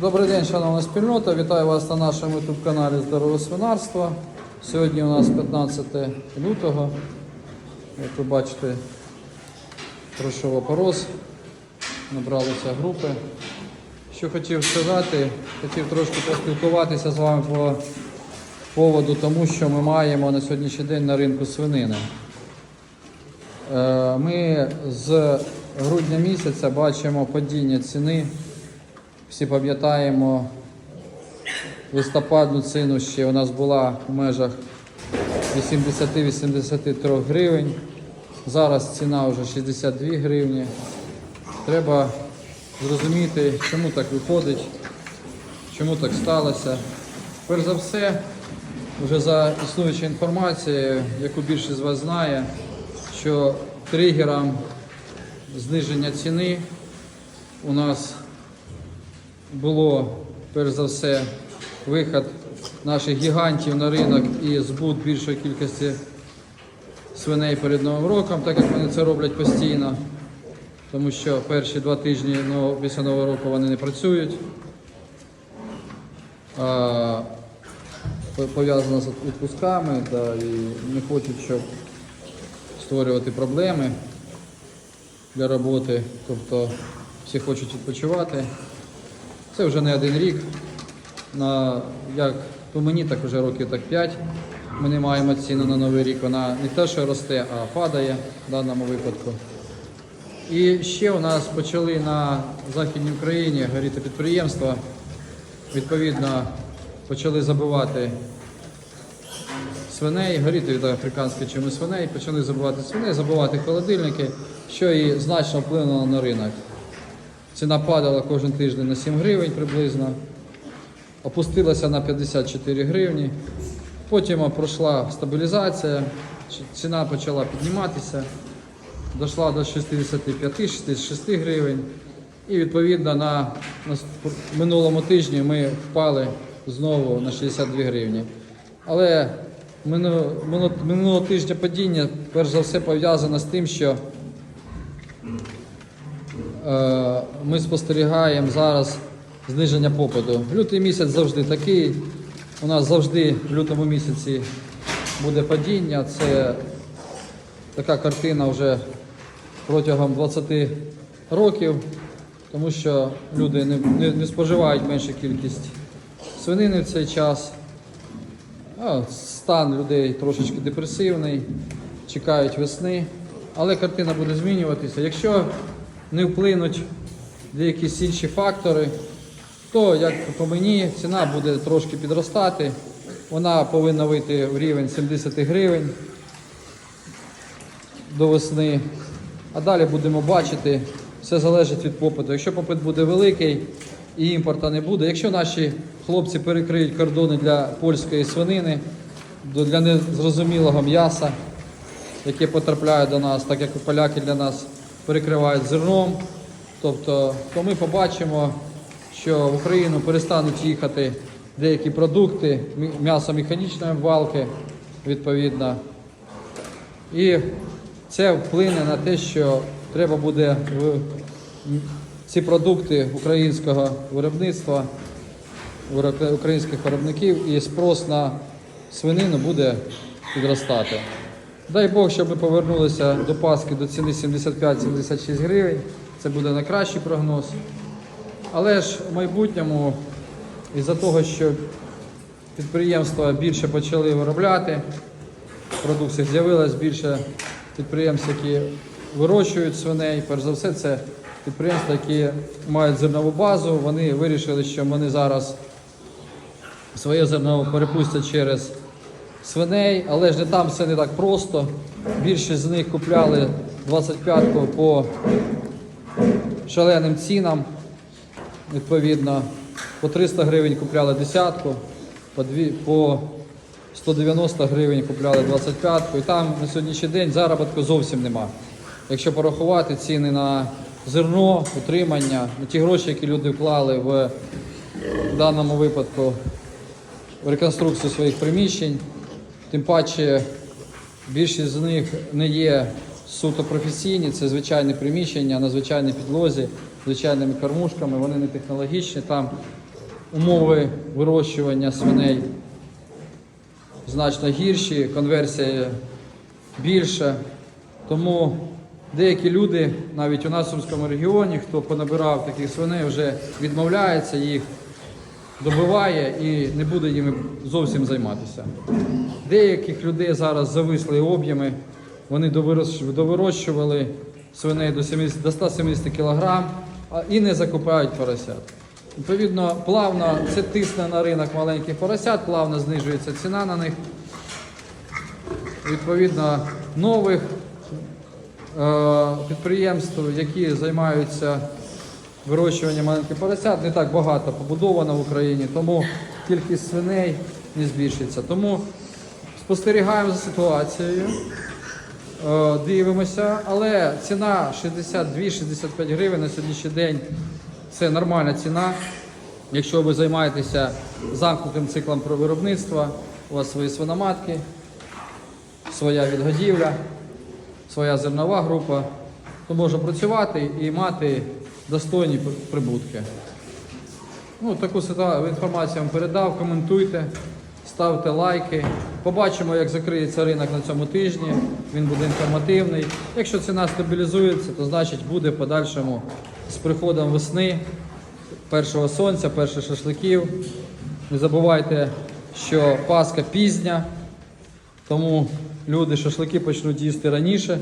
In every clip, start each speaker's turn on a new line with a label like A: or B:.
A: Добрий день, шановна спільнота. Вітаю вас на нашому youtube каналі Здорове свинарство. Сьогодні у нас 15 лютого. Як ви бачите, пройшов опорос, набралися групи. Що хотів сказати, хотів трошки поспілкуватися з вами по поводу тому, що ми маємо на сьогоднішній день на ринку свинини. Е, Ми з грудня місяця бачимо падіння ціни. Всі пам'ятаємо листопадну ціну ще у нас була в межах 80-83 гривень. Зараз ціна вже 62 гривні. Треба зрозуміти, чому так виходить, чому так сталося. Перш за все, вже за існуючою інформацією, яку більшість з вас знає, що тригером зниження ціни у нас було перш за все вихід наших гігантів на ринок і збут більшої кількості свиней перед Новим роком, так як вони це роблять постійно, тому що перші два тижні ну, після Нового року вони не працюють. А, пов'язано з відпусками да, і не хочуть, щоб створювати проблеми для роботи, тобто всі хочуть відпочивати. Це вже не один рік. На, як по мені, так вже років так 5. Ми не маємо ціну на новий рік. Вона не те, що росте, а падає в даному випадку. І ще у нас почали на Західній Україні горіти підприємства. Відповідно, почали забивати свиней, горіти від африканської чуми свиней, почали забивати свиней, забивати холодильники, що і значно вплинуло на ринок. Ціна падала кожен тиждень на 7 гривень приблизно, опустилася на 54 гривні. Потім пройшла стабілізація, ціна почала підніматися, дійшла до 65-66 гривень. І відповідно на, на минулому тижні ми впали знову на 62 гривні. Але мину- мину- минулого тижня падіння перш за все пов'язано з тим, що ми спостерігаємо зараз зниження попиту. Лютий місяць завжди такий. У нас завжди в лютому місяці буде падіння. Це така картина вже протягом 20 років, тому що люди не, не, не споживають меншу кількість свинини в цей час. Стан людей трошечки депресивний, чекають весни, але картина буде змінюватися. Якщо не вплинуть деякісь інші фактори, то, як по мені, ціна буде трошки підростати. Вона повинна вийти в рівень 70 гривень до весни. А далі будемо бачити, все залежить від попиту. Якщо попит буде великий і імпорта не буде, якщо наші хлопці перекриють кордони для польської свинини, для незрозумілого м'яса, яке потрапляє до нас, так як поляки для нас перекривають зерном, тобто, то ми побачимо, що в Україну перестануть їхати деякі продукти, м'ясо механічної обвалки, відповідно. І це вплине на те, що треба буде в ці продукти українського виробництва, українських виробників і спрос на свинину буде підростати. Дай Бог, щоб ми повернулися до Паски до ціни 75-76 гривень. Це буде найкращий прогноз. Але ж в майбутньому, із-за того, що підприємства більше почали виробляти, продукції з'явилось більше підприємств, які вирощують свиней. Перш за все, це підприємства, які мають зернову базу. Вони вирішили, що вони зараз своє зерно перепустять через свиней, але ж не там все не так просто. Більшість з них купляли 25-ку по шаленим цінам. Відповідно, по 300 гривень купляли десятку, по, дві, по 190 гривень купляли 25-ку. І там на сьогоднішній день заробітку зовсім нема. Якщо порахувати ціни на зерно, утримання, на ті гроші, які люди вклали в даному випадку в реконструкцію своїх приміщень, тим паче більшість з них не є суто професійні, це звичайні приміщення на звичайній підлозі, звичайними кормушками, вони не технологічні. Там умови вирощування свиней значно гірші, конверсія більша. Тому деякі люди, навіть у нас в регіоні, хто понабирав таких свиней, вже відмовляється їх, добиває і не буде їми зовсім займатися. Деяких людей зараз зависли об'єми, вони довирощ- довирощували свиней до, 70, до 170 кг і не закупають поросят. Відповідно, плавно це тисне на ринок маленьких поросят, плавно знижується ціна на них. Відповідно, нових е, підприємств, які займаються вирощуванням маленьких поросят, не так багато побудовано в Україні, тому кількість свиней не збільшиться. Тому спостерігаємо за ситуацією, е, дивимося, але ціна 62-65 гривень на сьогоднішній день це нормальна ціна. Якщо ви займаєтеся замкнутим циклом про виробництва, у вас свої свиноматки, своя відгодівля, своя зернова група, то можна працювати і мати достойні прибутки. Ну, таку інформацію вам передав, коментуйте, ставте лайки. Побачимо, як закриється ринок на цьому тижні. Він буде інформативний. Якщо ціна стабілізується, то значить буде в подальшому з приходом весни, першого сонця, перших шашликів. Не забувайте, що Пасха пізня, тому люди шашлики почнуть їсти раніше.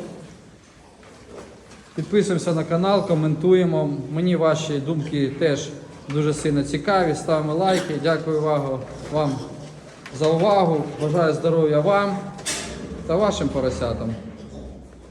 A: Підписуємося на канал, коментуємо. Мені ваші думки теж дуже сильно цікаві. Ставимо лайки. Дякую увагу, вам за увагу. Бажаю здоров'я вам та вашим поросятам.